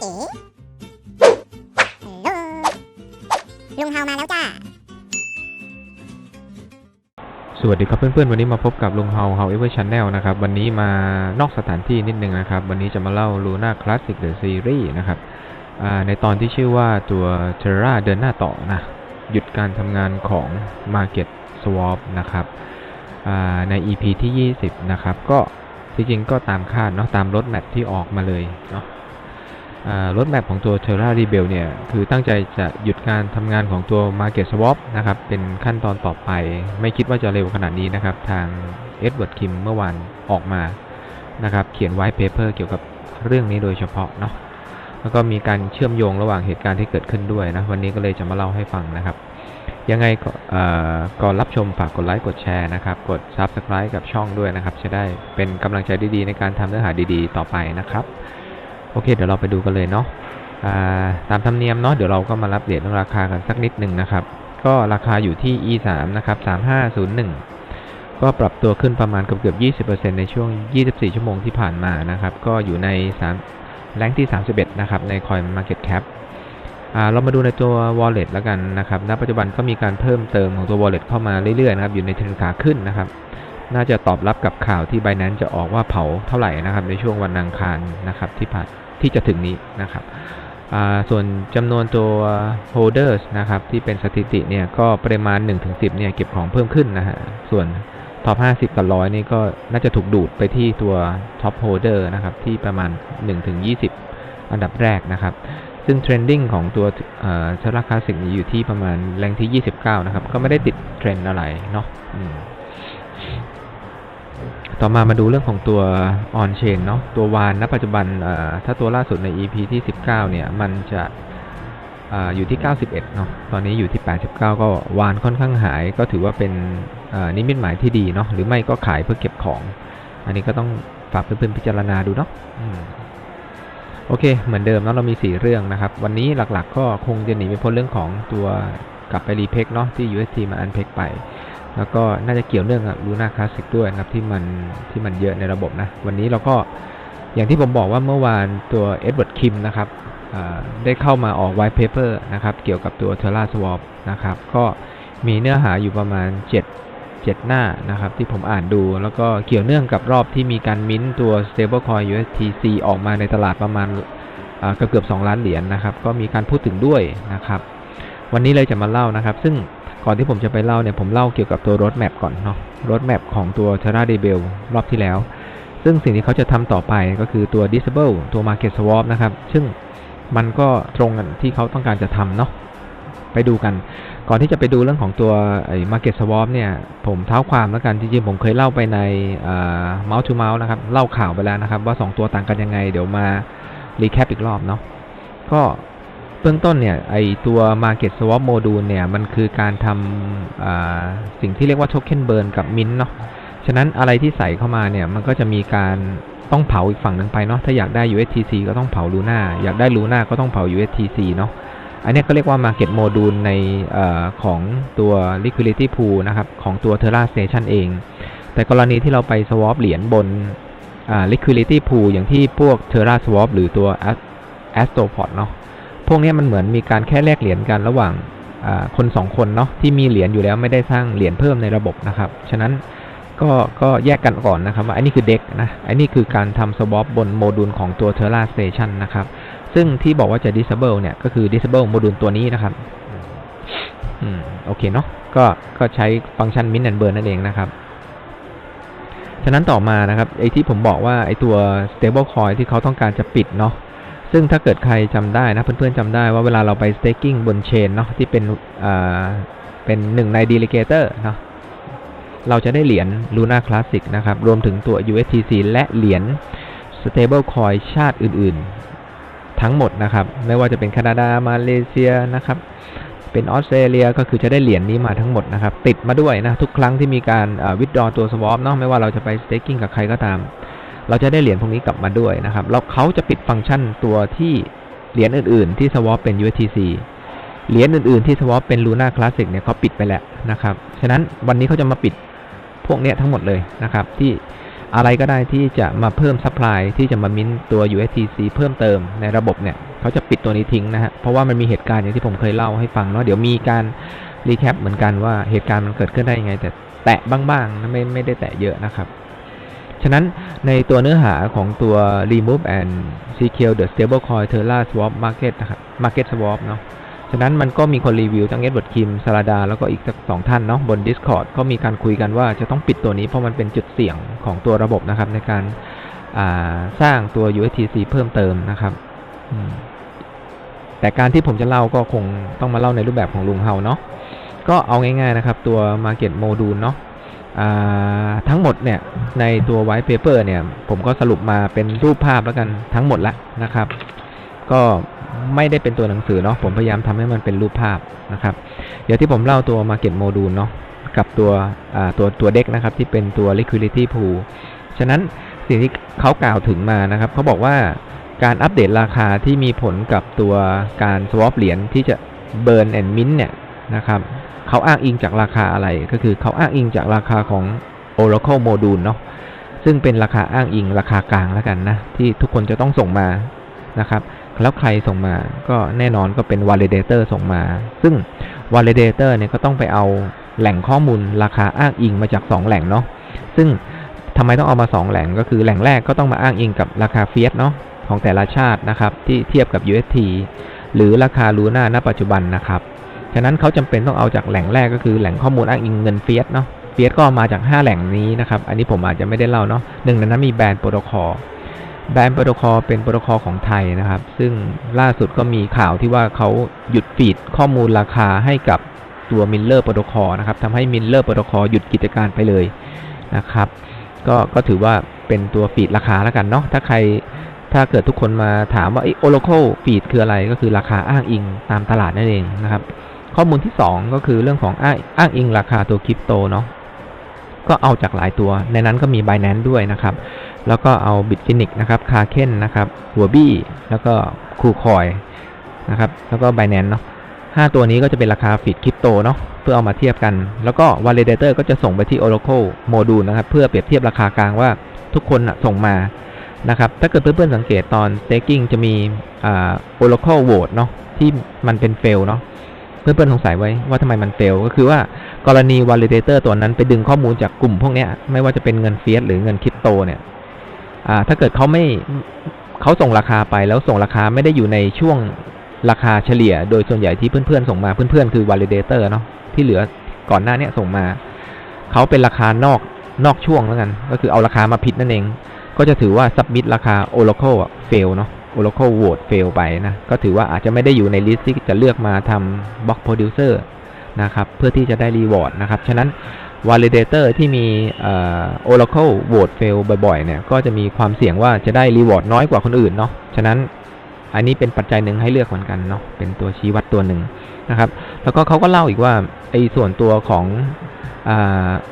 เอ๋ฮัลโหลลุงเฮามาแล้วจ้า สวัสดีครับเพื่อนๆ วันนี้มาพบกับลุงเฮาเฮาเอเวอร์ช n แนลนะครับ วันนี้มานอกสถานที่นิดนึงนะครับ วันนี้จะมาเล่า Luna Classic The Series นะครับในตอนที่ชื่อว่าตัว Terra เดินหน้าต่อนะ หยุดการทำงานของ Market Swap นะครับอ่าใน EP ที่ 20 นะครับ ก็จริงๆก็ตามคาดเนาะตามรถแมพที่ออกมาเลยเนาะ รถแมพของตัว Terra Rebel เนี่ย คือตั้งใจจะหยุดการทำงานของตัว Market Swap นะครับ เป็นขั้นตอนต่อไป ไม่คิดว่าจะเร็วขนาดนี้นะครับ ทาง Edward Kim เมื่อวานออกมานะครับ เขียนไว้เปเปอร์เกี่ยวกับเรื่องนี้โดยเฉพาะเนาะแล้วก็มีการเชื่อมโยงระหว่างเหตุการณ์ที่เกิดขึ้นด้วยนะ วันนี้ก็เลยจะมาเล่าให้ฟังนะครับ ยังไงก่อก่อนรับชมฝากกดไลค์กดแชร์นะครับ กด Subscribe กับช่องด้วยนะครับ จะได้เป็นกำลังใจดีๆ ในการทำเนื้อหาดีๆ ต่อไปนะครับ โอเค เดี๋ยวเราไปดูกันเลยเนาะาตามธรรมเนียมเนาะเดี๋ยวเราก็มารับเหรียญเรื่องราคากันสักนิดหนึ่งนะครับ ก็ราคาอยู่ที่ e 3นะครับ3501 ก็ปรับตัวขึ้นประมาณเกือบเกือบ20%ในช่วง 24 ชั่วโมงที่ผ่านมานะครับ ก็อยู่ใน3แรงที่ 31 นะครับ ใน Coin Market Cap เรามาดูในตัว wallet แล้วกันนะครับ ณ ปัจจุบันก็มีการเพิ่มเติมของตัว wallet เข้ามาเรื่อยๆนะครับ อยู่ในเทรนขาขึ้นนะครับ น่าจะตอบรับกับข่าวที่ Binance จะออกว่าเผาเท่าไหร่นะครับ ในช่วงวันอังคารนะครับที่ผ่าน ที่จะถึงนี้นะครับส่วนจำนวนตัว holders นะครับที่เป็นสถิติเนี่ยก็ปริมาณ 1-10เนี่ยเก็บของเพิ่มขึ้นนะฮะส่วนท็อป 50 กับ 100 นี่ก็น่าจะถูกดูดไปที่ตัว Top Holder นะครับ ที่ประมาณ 1-20 อันดับแรกนะครับ ซึ่งเทรนดิ้งของตัวเชลาคลาสสิกนี้อยู่ที่ประมาณแรงที่ 29 นะครับ ก็ไม่ได้ติดเทรนด์อะไรเนาะ ต่อมามาดูเรื่องของตัว On Chain เนาะตัววานณปัจจุบันถ้าตัวล่าสุดใน EP ที่ 19 เนี่ย มันจะออยู่ที่ 91 เนาะตอนนี้อยู่ที่ 89 ก็วานค่อนข้างหาย ก็ถือว่าเป็นนิมิตหมายที่ดีเนาะหรือไม่ก็ขายเพื่อเก็บของ อันนี้ก็ต้องฝากเพื่อนๆพิจารณาดูเนาะโอเค เหมือนเดิมแล้วเรามี 4 เรื่องนะครับ วันนี้หลักๆ ก็คงจะหนีไม่พ้นเรื่องของตัวกลับไปรีเพกเนาะที่ UST มาอันเพกไป แล้วก็น่าจะเกี่ยวเนื่องกับ Luna Classic ด้วยนะครับที่มันที่มันเยอะในระบบนะ วันนี้เราก็อย่างที่ผมบอกว่าเมื่อวานตัว Edward Kim นะครับได้เข้ามาออก white paper นะครับ เกี่ยวกับตัว Terra Swap นะครับ ก็มีเนื้อหาอยู่ประมาณ 7 7 หน้านะครับ ที่ผมอ่านดู แล้วก็เกี่ยวเนื่องกับรอบที่มีการมิ้นตัว stablecoin USTC ออกมาในตลาดประมาณเกือบเกือบ2ล้านเหรียญนะครับ ก็มีการพูดถึงด้วยนะครับ วันนี้เลยจะมาเล่านะครับ ซึ่ง ก่อนที่ผมจะไปเล่าเนี่ยผมเล่าเกี่ยวกับตัว road map ก่อนเนาะ road map ของตัว Terra Rebel รอบที่แล้ว ซึ่งสิ่งที่เขาจะทำต่อไปก็คือตัว disable ตัว market swap นะครับ ซึ่งมันก็ตรงกันที่เขาต้องการจะทำเนาะไปดูกัน ก่อนที่จะไปดูเรื่องของตัวไอ้ market swap เนี่ย ผมเท้าความแล้วกัน จริงๆ ผมเคยเล่าไปในอ่า mouse to mouse นะครับ เล่าข่าวไปแล้วนะครับ ว่า 2 ตัวต่างกันยังไง เดี๋ยวมา recap อีกรอบเนาะ ก็ เบื้องต้นเนี่ยไอตัว market swap module เนี่ยมันคือการทำสิ่งที่เรียกว่า token burn กับ mint เนาะฉะนั้นอะไรที่ใส่เข้ามาเนี่ยมันก็จะมีการต้องเผาอีกฝั่งหนึ่งไปเนาะถ้าอยากได้ USTC ก็ต้องเผา Luna อยากได้ Luna ก็ต้องเผา USTC เนาะอันนี้ก็เรียกว่า Market Module ในอของตัว Liquidity Pool นะครับของตัว Terra Station เอง แต่กรณีที่เราไป swap เหรียญบน Liquidity Pool อย่างที่พวก Terra Swap หรือตัว Ast- Astropod เนาะ พวกนี้มันเหมือนมีการแค่แลกเหรียญกันระหว่างคนสองคนเนาะที่มีเหรียญอยู่แล้วไม่ได้สร้างเหรียญเพิ่มในระบบนะครับ ฉะนั้นก็ก็แยกกันก่อนนะครับว่าอันนี้คือเด็กนะอันนี้คือการทำ swap บนโมดูลของตัว Terra Station นะครับ ซึ่งที่บอกว่าจะ disable เนี่ย ก็คือ disable โมดูลตัวนี้นะครับอืมโอเคเนาะก็ก็ใช้ฟังก์ชัน mint and burn นั่นเองนะครับ ฉะนั้นต่อมานะครับไอ้ที่ผมบอกว่าไอ้ตัว stable coin ที่เขาต้องการจะปิดเนาะ ซึ่งถ้าเกิดใครจำได้นะ เพื่อนๆจำได้ว่าเวลาเราไป staking บน chain เนาะที่เป็นอ่าเป็นหนึ่งใน delegator เนาะเราจะได้เหรียญ Luna Classic นะครับ รวมถึงตัว USTC และเหรียญ stable coin ชาติอื่นๆ ทั้งหมดนะครับ ไม่ว่าจะเป็นแคนาดา มาเลเซียนะครับ เป็นออสเตรเลียก็คือจะได้เหรียญนี้มาทั้งหมดนะครับ ติดมาด้วยนะ ทุกครั้งที่มีการวิดดอตัว swap เนาะไม่ว่าเราจะไป staking กับใครก็ตาม เราจะได้เหรียญพวกนี้กลับมาด้วยนะครับ แล้วเขาจะปิดฟังก์ชันตัวที่เหรียญอื่น ๆ ที่ swap เป็น USTC เหรียญอื่น ๆ ที่ swap เป็น Luna Classic เนี่ยเขาปิดไปแล้วนะครับ ฉะนั้นวันนี้เขาจะมาปิดพวกเนี้ยทั้งหมดเลยนะครับ ที่อะไรก็ได้ที่จะมาเพิ่ม supply ที่จะมามิ้นตัว USTC เพิ่มเติมในระบบเนี่ยเขาจะปิดตัวนี้ทิ้งนะฮะ เพราะว่ามันมีเหตุการณ์อย่างที่ผมเคยเล่าให้ฟังเนาะ เดี๋ยวมีการรีแคปเหมือนกันว่าเหตุการณ์มันเกิดขึ้นได้ยังไง แต่แตะบ้างๆนะไม่ไม่ได้แตะเยอะนะครับ ฉะนั้นในตัวเนื้อหาของตัว remove and secure the stablecoin Terra swap market นะครับ market swap เนาะฉะนั้นมันก็มีคนรีวิวทั้งเอ็ดเวิร์ดคิมซาลาดา แล้วก็อีกสักสองท่านเนาะบน Discord ก็มีการคุยกันว่าจะต้องปิดตัวนี้เพราะมันเป็นจุดเสี่ยงของตัวระบบนะครับ ในการาสร้างตัว USTC เพิ่มเติมนะครับแต่การที่ผมจะเล่าก็คงต้องมาเล่าในรูปแบบของลุงเฮาเนาะก็เอาง่ายๆนะครับ ตัว Market Module เนาะ ทั้งหมดเนี่ยในตัว White Paper เนี่ยผมก็สรุปมาเป็นรูปภาพแล้วกันทั้งหมดละนะครับ ก็ไม่ได้เป็นตัวหนังสือเนาะผมพยายามทำให้มันเป็นรูปภาพนะครับ เดี๋ยวที่ผมเล่าตัว Market Module เนาะกับตัวตัวตัวเด็กนะครับที่เป็นตัว Liquidity Pool ฉะนั้นสิ่งที่เขากล่าวถึงมานะครับเขาบอกว่าการอัปเดตราคาที่มีผลกับตัวการ swap เหรียญที่จะ burn and mint เนี่ยนะครับ เขาอ้างอิงจากราคาอะไร ก็คือเขาอ้างอิงจากราคาของ Oracle Module เนาะซึ่งเป็นราคาอ้างอิงราคากลางแล้วกันนะ ที่ทุกคนจะต้องส่งมานะครับแล้วใครส่งมาก็แน่นอนก็เป็น validator ส่งมา ซึ่ง validator เนี่ยก็ต้องไปเอาแหล่งข้อมูลราคาอ้างอิงมาจาก 2 แหล่งเนาะซึ่งทำไมต้องเอามา 2 แหล่งก็คือแหล่งแรกก็ต้องมาอ้างอิงกับราคาเฟียสเนาะของแต่ละชาตินะครับที่เทียบกับ UST หรือราคาลูน่าณปัจจุบันนะครับ ฉะนั้นเขาจำเป็นต้องเอาจากแหล่งแรกก็คือแหล่งข้อมูลอ้างอิงเงินเฟียสเนาะเฟียสก็มาจาก 5 แหล่งนี้นะครับ อันนี้ผมอาจจะไม่ได้เล่าเนาะหนึ่งในนั้นมีแบรนด์โปรโตคอลแบรนด์โปรโตคอลเป็นโปรโตคอลของไทยนะครับ ซึ่งล่าสุดก็มีข่าวที่ว่าเขาหยุดฟีดข้อมูลราคาให้กับตัวมิลเลอร์โปรโตคอลนะครับทำให้มิลเลอร์โปรโตคอลหยุดกิจการไปเลยนะครับ ก็ก็ถือว่าเป็นตัวฟีดราคาแล้วกันเนาะถ้าใครถ้าเกิดทุกคนมาถามว่าไอ้ Oracle ฟีดคืออะไรก็คือราคาอ้างอิงตามตลาดนั่นเองนะครับ ข้อมูลที่ 2 ก็คือเรื่องของอ้างอ้างอิงราคาตัวคริปโตเนาะก็เอาจากหลายตัว ในนั้นก็มี Binance ด้วยนะครับ แล้วก็เอา Bitfinex นะครับคาเคนนะครับ หัวบี้แล้วก็คูคอยนะครับ แล้วก็ Binance เนาะห้าตัวนี้ก็จะเป็นราคาฟีดคริปโตเนาะเพื่อเอามาเทียบกัน แล้วก็ Validator ก็จะส่งไปที่ Oracle Module นะครับ เพื่อเปรียบเทียบราคากลางว่าทุกคนส่งมานะครับ ถ้าเกิดเพื่อนๆสังเกตตอน staking จะมีอ่า Oracle Vote เนาะที่มันเป็น fail เนาะ เพื่อนๆสงสัยไว้ว่าทำไมมัน fail ก็คือว่ากรณี validator ตัวนั้นไปดึงข้อมูลจากกลุ่มพวกนี้ไม่ว่าจะเป็นเงินเฟียสหรือเงินคริปโตเนี่ยอ่าถ้าเกิดเขาไม่เขาส่งราคาไปแล้วส่งราคาไม่ได้อยู่ในช่วงราคาเฉลี่ย โดยส่วนใหญ่ที่เพื่อนๆส่งมาเพื่อนๆคือ validator เนาะที่เหลือก่อนหน้าเนี้ส่งมาเขาเป็นราคานอกนอกช่วงแล้วกัน ก็คือเอาราคามาผิดนั่นเอง ก็จะถือว่า submit ราคา Oracle อะ fail เนาะ Oracle vote fail ไปนะก็ถือว่าอาจจะไม่ได้อยู่ในลิสต์ที่จะเลือกมาทำ block producer นะครับเพื่อที่จะได้ reward นะครับ ฉะนั้น validator ที่มีเอ่อ Oracle vote fail บ่อยๆ เนี่ยก็จะมีความเสี่ยงว่าจะได้ reward น้อยกว่าคนอื่นเนาะฉะนั้นอันนี้เป็นปัจจัยหนึ่งให้เลือกเหมือนกันเนาะเป็นตัวชี้วัดตัวหนึ่งนะครับ แล้วก็เขาก็เล่าอีกว่าไอ้ส่วนตัวของโอ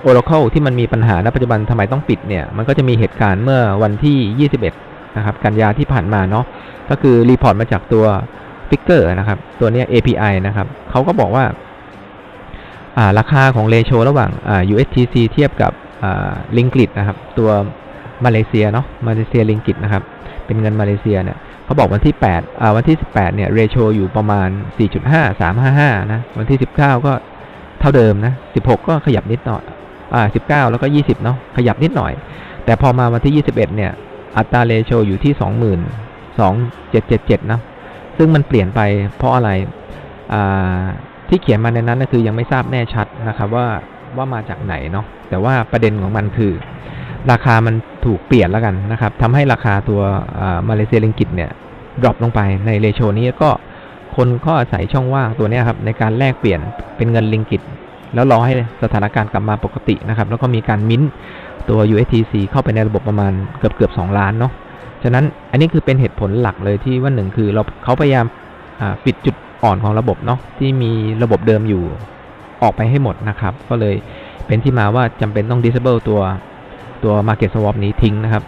Oracle ที่มันมีปัญหาณปัจจุบันทำไมต้องปิดเนี่ย มันก็จะมีเหตุการณ์เมื่อวันที่ 21 นะครับ กันยาที่ผ่านมาเนาะก็คือรีพอร์ตมาจากตัว Figure นะครับ ตัวนี้ API นะครับเขาก็บอกว่าราคาของเรโชระหว่าง USTC เทียบกับลิงกิตนะครับ ตัวมาเลเซียเนาะมาเลเซียลิงกิตนะครับ เป็นเงินมาเลเซียเนี่ยเขาบอกวันที่8วันที่ 18เนี่ยเรโชอยู่ประมาณ 4.5 355 นะ วันที่ 19 ก็เท่าเดิมนะ 16 ก็ขยับนิดหน่อยอ่า19 แล้วก็ 20 เนาะขยับนิดหน่อย แต่พอมาวันที่ 21 เนี่ย อัตราเรโชอยู่ที่ 22,777 นะ ซึ่งมันเปลี่ยนไปเพราะอะไร ที่เขียนมาในนั้นก็คือยังไม่ทราบแน่ชัดนะครับว่าว่ามาจากไหนเนาะ แต่ว่าประเด็นของมันคือ ราคามันถูกเปลี่ยนแล้วกันนะครับทำให้ราคาตัวมาเลเซียลิงกิตเนี่ยดรอปลงไปในเรโชนี้ก็คนก็อาศัยช่องว่างตัวนี้ครับในการแลกเปลี่ยนเป็นเงินลิงกิต แล้วรอให้สถานการณ์กลับมาปกตินะครับ แล้วก็มีการมิ้นท์ ตัว USTC เข้าไปในระบบประมาณเกือบเกือบ2ล้านเนาะ ฉะนั้นอันนี้คือเป็นเหตุผลหลักเลยที่ว่าหนึ่งคือเราเขาพยายามปิดจุดอ่อนของระบบเนาะที่มีระบบเดิมอยู่ออกไปให้หมดนะครับ ก็เลยเป็นที่มาว่าจำเป็นต้อง disable ตัวตัว market swap นี้ทิ้งนะครับ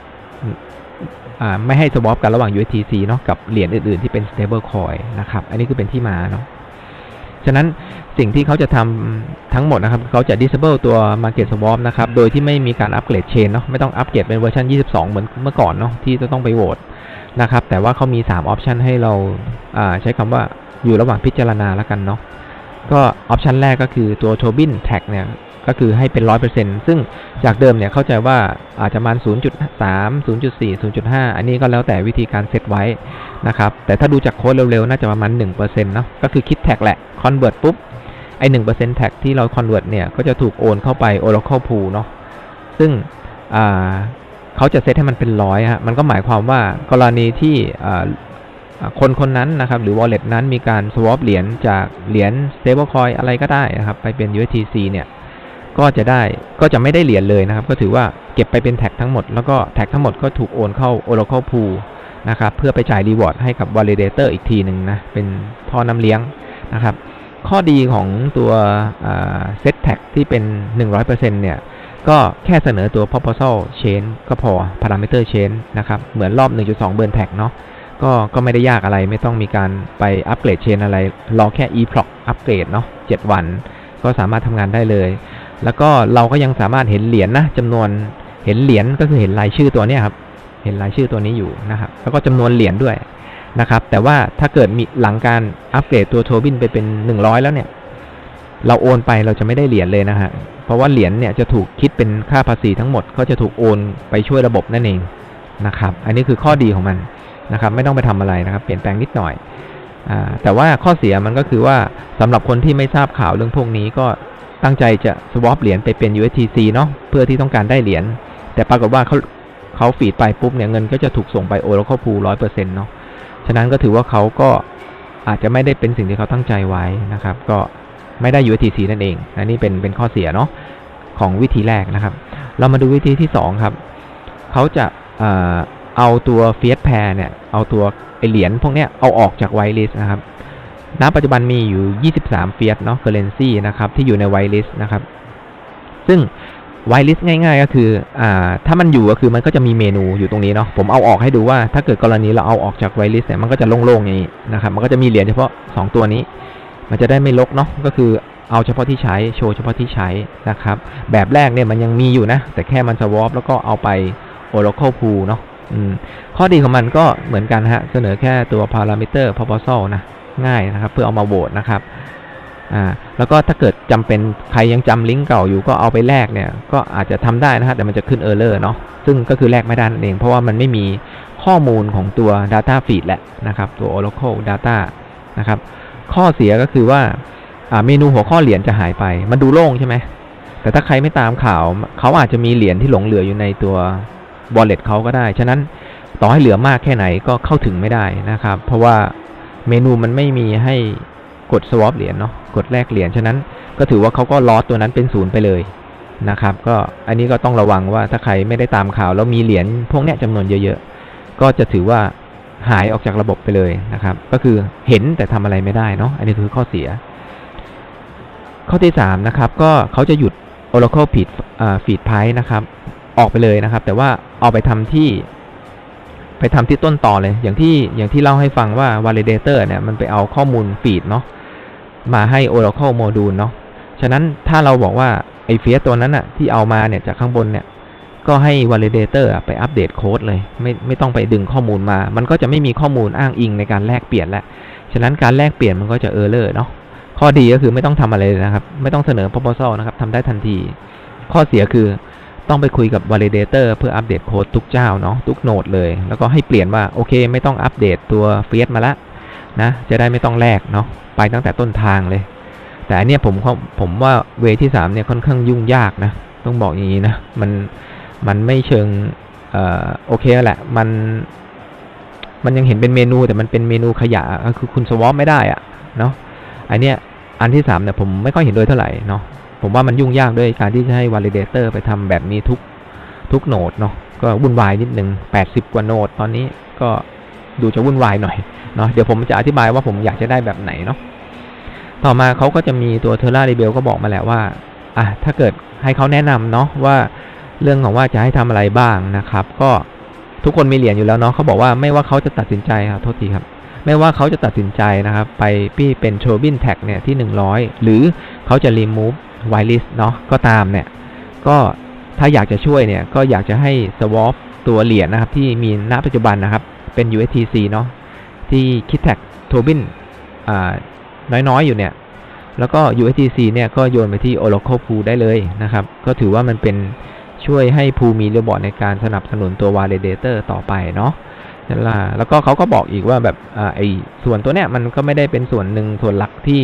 ไม่ให้ swap กันระหว่าง USTC เนาะกับเหรียญอื่นๆที่เป็น stable coin นะครับ อันนี้คือเป็นที่มาเนาะ ฉะนั้นสิ่งที่เขาจะทำทั้งหมดนะครับ เขาจะ disable ตัว market swap นะครับ โดยที่ไม่มีการอัปเกรด chain เนาะ ไม่ต้องอัปเกรดเป็นเวอร์ชัน22 เหมือนเมื่อก่อนเนาะ ที่จะต้องไปโหวตนะครับ แต่ว่าเขามี3ออปชันให้เราอ่าใช้คำว่าอยู่ระหว่างพิจารณาแล้วกันเนาะ ก็ออปชันแรกก็คือตัว Tobin Tag เนี่ย ก็คือให้เป็น 100%ซึ่งจากเดิมเนี่ย เข้าใจว่าอาจจะประมาณ0.3 0.4 0.5 อันนี้ก็แล้วแต่วิธีการเซตไว้ นะครับ แต่ถ้าดูจากโค้ดเร็วๆ น่าจะประมาณ1%เนาะก็คือคิดแท็กแหละ convert ปุ๊บ ไอ้1%แท็กที่เรา convert เนี่ย ก็จะถูกโอนเข้าไป Oracle Pool เนาะซึ่งเขาจะเซตให้มันเป็นร้อยฮะมันก็หมายความว่ากรณีที่คนคนนั้นนะครับ หรือ wallet นั้นมีการ swap เหรียญจากเหรียญ stablecoin อะไรก็ได้นะครับ ไปเป็น USDC เนี่ย ก็จะได้ก็จะไม่ได้เหรียญเลยนะครับ ก็ถือว่าเก็บไปเป็นแท็กทั้งหมด แล้วก็แท็กทั้งหมดก็ถูกโอนเข้า Oracle Pool นะครับเพื่อไปจ่ายรีวอร์ดให้กับ validator อีกทีหนึ่งนะ เป็นท่อน้ำเลี้ยงนะครับ ข้อดีของตัวเซตแท็กที่เป็น 100%เนี่ย ก็แค่เสนอตัว proposal chain ก็พอ parameter chain นะครับ เหมือนรอบ 1.2 burn tag เนาะก็ก็ไม่ได้ยากอะไรไม่ต้องมีการไปอัปเกรดเชนอะไร รอแค่ eproc อัปเกรดเนาะ7 วัน ก็สามารถทำงานได้เลย แล้วก็เราก็ยังสามารถเห็นเหรียญนะจำนวนเห็นเหรียญก็คือเห็นรายชื่อตัวเนี้ยครับ เห็นรายชื่อตัวนี้อยู่นะครับ แล้วก็จำนวนเหรียญด้วยนะครับ แต่ว่าถ้าเกิดมีหลังการอัปเกรดตัวโทบินไปเป็น 100 แล้วเนี่ย เราโอนไปเราจะไม่ได้เหรียญเลยนะฮะ เพราะว่าเหรียญเนี่ยจะถูกคิดเป็นค่าภาษีทั้งหมด ก็จะถูกโอนไปช่วยระบบนั่นเองนะครับ อันนี้คือข้อดีของมันนะครับ ไม่ต้องไปทำอะไรนะครับ เปลี่ยนแปลงนิดหน่อยอแต่ว่าข้อเสียมันก็คือว่าสำหรับคนที่ไม่ทราบข่าวเรื่องพวกนี้ก็ตั้งใจจะ swap เหรียญไปเป็น USDC เนาะเพื่อที่ต้องการได้เหรียญแต่ปรากฏว่าเขา เขาฟีดไปปุ๊บเนี่ยเงินก็จะถูกส่งไป Oracle Pool 100%เซ็นต์เนาะฉะนั้นก็ถือว่าเขาก็อาจจะไม่ได้เป็นสิ่งที่เขาตั้งใจไว้นะครับ ก็ไม่ได้ USDC นั่นเองอันนี้เป็นเป็นข้อเสียเนาะของวิธีแรกนะครับ เรามาดูวิธีที่2ครับเขาจะเออเอาตัวเฟียสแพร์เนี่ยเอาตัวไอเหรียญพวกเนี้ยเอาออกจากไวลิสนะครับณปัจจุบันมีอยู่ 23 เฟียสเนาะเคอร์เรนซีนะครับที่อยู่ในไวลิสนะครับ ซึ่ง ไวลิสง่ายๆ ก็คืออ่าถ้ามันอยู่ก็คือมันก็จะมีเมนูอยู่ตรงนี้เนาะผมเอาออกให้ดูว่าถ้าเกิดกรณีเราเอาออกจากไวลิสเนี่ยมันก็จะโล่งๆอย่างนี้นะครับมันก็จะมีเหรียญเฉพาะ 2 ตัวนี้ มันจะได้ไม่ลกเนาะก็คือเอาเฉพาะที่ใช้โชว์เฉพาะที่ใช้นะครับแบบแรกเนี่ยมันยังมีอยู่นะ แต่แค่มันสวอปแล้วก็เอาไป Oracle Pool เนาะอืมข้อดีของมันก็เหมือนกันฮะเสนอแค่ตัว parameter proposal นะง่ายนะครับ เพื่อเอามาโหวตนะครับ อ่าแล้วก็ถ้าเกิดจำเป็นใครยังจำลิงก์เก่าอยู่ก็เอาไปแลกเนี่ยก็อาจจะทำได้นะฮะแต่มันจะขึ้น error เลอร์เนาะซึ่งก็คือแลกไม่ได้นั่นเอง เพราะว่ามันไม่มีข้อมูลของตัว data feed แหละนะครับ ตัว Oracle data นะครับ ข้อเสียก็คือว่าอ่าเมนูหัวข้อเหรียญจะหายไป มันดูโล่งใช่ไหม แต่ถ้าใครไม่ตามข่าว เขาอาจจะมีเหรียญที่หลงเหลืออยู่ในตัว wallet เขาก็ได้ ฉะนั้นต่อให้เหลือมากแค่ไหนก็เข้าถึงไม่ได้นะครับ เพราะว่าเมนูมันไม่มีให้ กด swap เหรียญเนาะกดแลกเหรียญฉะนั้นก็ถือว่าเขาก็ลอสตัวนั้นเป็นศูนย์ไปเลยนะครับ ก็อันนี้ก็ต้องระวังว่าถ้าใครไม่ได้ตามข่าวแล้วมีเหรียญพวกเนี้ยจำนวนเยอะๆ ก็จะถือว่าหายออกจากระบบไปเลยนะครับ ก็คือเห็นแต่ทำอะไรไม่ได้เนาะอันนี้คือข้อเสีย ข้อที่3นะครับก็เขาจะหยุด Oracle Feed อ่า Feed Price นะครับ ออกไปเลยนะครับ แต่ว่าเอาไปทำที่ ไปทำที่ต้นต่อเลย อย่างที่อย่างที่เล่าให้ฟังว่า validator เนี่ยมันไปเอาข้อมูลฟีดเนาะ มาให้ Oracle Module เนาะ ฉะนั้นถ้าเราบอกว่าไอ้เฟียสตัวนั้นอะที่เอามาเนี่ยจากข้างบนเนี่ย ก็ให้ validator ไปอัปเดตโค้ดเลย ไม่ไม่ต้องไปดึงข้อมูลมา มันก็จะไม่มีข้อมูลอ้างอิงในการแลกเปลี่ยนแล้ว ฉะนั้นการแลกเปลี่ยนมันก็จะ error เนาะ ข้อดีก็คือไม่ต้องทำอะไรเลยนะครับ ไม่ต้องเสนอ proposal นะครับทำได้ทันที ข้อเสียคือต้องไปคุยกับ validator เพื่ออัปเดตโค้ดทุกเจ้าเนาะทุกโนดเลย แล้วก็ให้เปลี่ยนว่า โอเค ไม่ต้องอัปเดตตัวเฟียสมาละ นะจะได้ไม่ต้องแลกเนาะไปตั้งแต่ต้นทางเลย แต่อันเนี้ยผมเขาผมว่าเวที่3เนี่ยค่อนข้างยุ่งยากนะต้องบอกอย่างนี้นะมันมันไม่เชิงเอ่อโอเคแหละ มัน มันยังเห็นเป็นเมนู แต่มันเป็นเมนูขยะคือคุณสวอปไม่ได้อะเนาะอันเนี้ยอันที่3เนี่ยผมไม่ค่อยเห็นด้วยเท่าไหร่เนาะผมว่ามันยุ่งยากด้วยการที่จะให้ validator ไปทำแบบนี้ทุกทุกโหนดเนาะก็วุ่นวายนิดหนึ่ง80 กว่าโหนดตอนนี้ก็ ดูจะวุ่นวายหน่อยเนาะเดี๋ยวผมจะอธิบายว่าผมอยากจะได้แบบไหนเนาะต่อมาเขาก็จะมีตัว Terra Rebel ก็บอกมาและว่าอะถ้าเกิดให้เขาแนะนำเนาะว่าเรื่องของว่าจะให้ทำอะไรบ้างนะครับ ก็ทุกคนมีเหรียญอยู่แล้วเนาะเขาบอกว่าไม่ว่าเขาจะตัดสินใจครับโทษทีครับ ไม่ว่าเขาจะตัดสินใจนะครับ ไปพี่เป็นโชบินแท็กเนี่ยที่ 100 หรือเขาจะ remove whitelist เนาะก็ตามเนี่ย ก็ถ้าอยากจะช่วยเนี่ย ก็อยากจะให้ swap ตัวเหรียญนะครับ ที่มีณปัจจุบันนะครับ เป็น USTC เนาะที่ k i t t a c t o b i n อ่าน้อยๆ อยู่เนี่ย แล้วก็ USDC เนี่ยก็โยนไปที่ Oracle Pool ได้เลยนะครับ ก็ถือว่ามันเป็นช่วยให้ Pool มีระบบในการสนับสนุนตัว Validator ต่อไปเนาะนั่นล่ะแล้วก็เขาก็บอกอีกว่าแบบอไอ้ส่วนตัวเนี้ยมันก็ไม่ได้เป็นส่วนหนึ่งส่วนหลักที่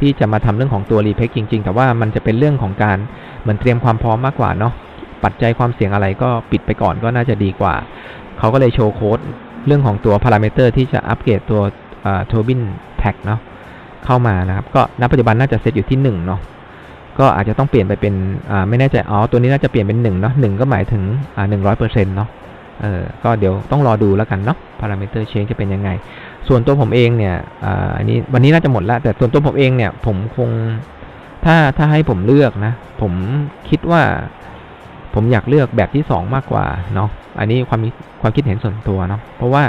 ที่จะมาทำเรื่องของตัว Repack จริง ๆ แต่ว่ามันจะเป็นเรื่องของการเหมือนเตรียมความพร้อมมากกว่าเนาะปัจจัยความเสี่ยงอะไรก็ปิดไปก่อนก็น่าจะดีกว่า เขาก็เลยโชว์โค้ดเรื่องของตัวพารามิเตอร์ที่จะอัปเกรดตัวโทบินแท็กเนาะเข้ามานะครับ ก็ณปัจจุบันน่าจะเซตอยู่ที่1เนาะก็อาจจะต้องเปลี่ยนไปเป็นไม่แน่ใจอ๋อตัวนี้น่าจะเปลี่ยนเป็น1เนาะหก็หมายถึงหนึ่งร้อยเปอร์เซ็นต์เนาะเออก็เดี๋ยวต้องรอดูแล้วกันเนาะพารามิเตอร์เชนจะเป็นยังไง ส่วนตัวผมเองเนี่ยอันนี้วันนี้น่าจะหมดล้วแต่ส่วนตัวผมเองเนี่ยผมคงถ้าถ้าให้ผมเลือกนะ ผมคิดว่า ผมอยากเลือกแบบที่ 2 มากกว่าเนาะอันนี้ความความคิดเห็นส่วนตัวเนาะเพราะว่า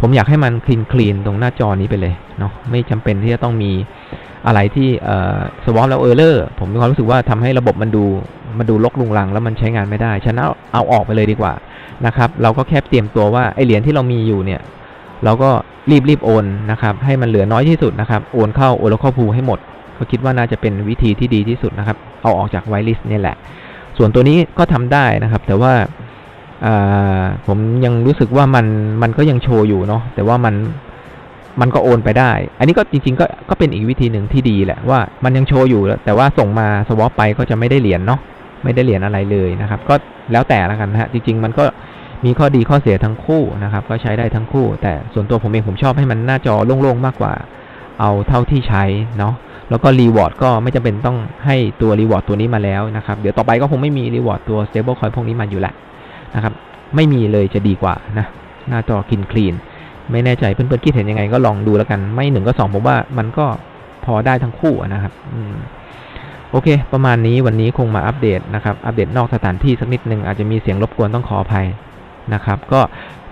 ผมอยากให้มันคลีนคลีนตรงหน้าจอนี้ไปเลยเนาะไม่จำเป็นที่จะต้องมีอะไรที่เอ่อสวอปแล้วเออร์เลอร์ผมมีความรู้สึกว่าทำให้ระบบมันดูมันดูลกลุงลัง แล้วมันใช้งานไม่ได้ฉะนั้นเอาเอาออกไปเลยดีกว่านะครับ เราก็แค่เตรียมตัวว่าไอเหรียญที่เรามีอยู่เนี่ย เราก็รีบรีบโอนนะครับ ให้มันเหลือน้อยที่สุดนะครับ โอนเข้า Oracle Pool ให้หมดก็คิดว่าน่าจะเป็นวิธีที่ดีที่สุดนะครับ เอาออกจากไวลิสเนี่ยแหละ ส่วนตัวนี้ก็ทำได้นะครับ แต่ว่าอ่าผมยังรู้สึกว่ามันมันก็ยังโชว์อยู่เนาะแต่ว่ามันมันก็โอนไปได้ อันนี้ก็จริง ๆ ก็ก็เป็นอีกวิธีหนึ่งที่ดีแหละว่ามันยังโชว์อยู่ แต่ว่าส่งมาสวอปไปก็จะไม่ได้เหรียญเนาะไม่ได้เหรียญอะไรเลยนะครับ ก็แล้วแต่ละกันนะฮะจริง ๆ มันก็มีข้อดีข้อเสียทั้งคู่นะครับ ก็ใช้ได้ทั้งคู่ แต่ส่วนตัวผมเองผมชอบให้มันหน้าจอโล่งๆมากกว่า เอาเท่าที่ใช้เนาะ แล้วก็รีวอร์ดก็ไม่จำเป็นต้องให้ตัวรีวอร์ดตัวนี้มาแล้วนะครับ เดี๋ยวต่อไปก็คงไม่มีรีวอร์ดตัว stable coin พวกนี้มาอยู่แล้วนะครับ ไม่มีเลยจะดีกว่านะ หน้าจอคินคลีนไม่แน่ใจเพื่อนๆคิดเห็นยังไงก็ลองดูแล้วกัน ไม่หนึ่งก็สองผมว่ามันก็พอได้ทั้งคู่นะครับโอเค ประมาณนี้วันนี้คงมาอัปเดตนะครับ อัปเดตนอกสถานที่สักนิดนึงอาจจะมีเสียงรบกวนต้องขออภัยนะครับ ก็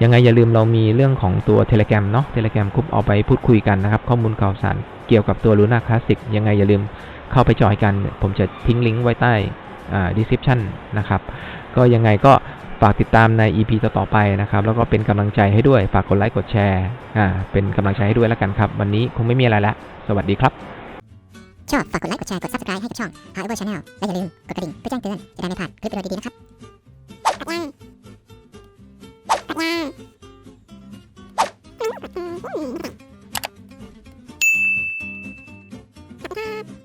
ยังไงอย่าลืมเรามีเรื่องของตัว Telegram เนาะ Telegram คุปเอาไปพูดคุยกันนะครับ ข้อมูลข่าวสาร เกี่ยวกับตัว Luna Classic ยังไงอย่าลืมเข้าไปจอยกัน ผมจะทิ้งลิงก์ไว้ใต้อ่า description นะครับ ก็ยังไงก็ฝากติดตามใน EP ต่อๆไปนะครับ แล้วก็เป็นกำลังใจให้ด้วย ฝากกดไลค์กดแชร์อ่าเป็นกำลังใจให้ด้วยแล้วกันครับ วันนี้คงไม่มีอะไรล้วสวัสดีครับชอบฝากกดไลค์กดแชร์กด subscribe ให้กับช่อง h i v e r Channel และอย่าลืมกดกระดิ่งเพื่อแจ้งเตือนจะได้ไม่พลาดคลิปวิดีโอดีๆนะครับปักล่างปักล่าง Okay.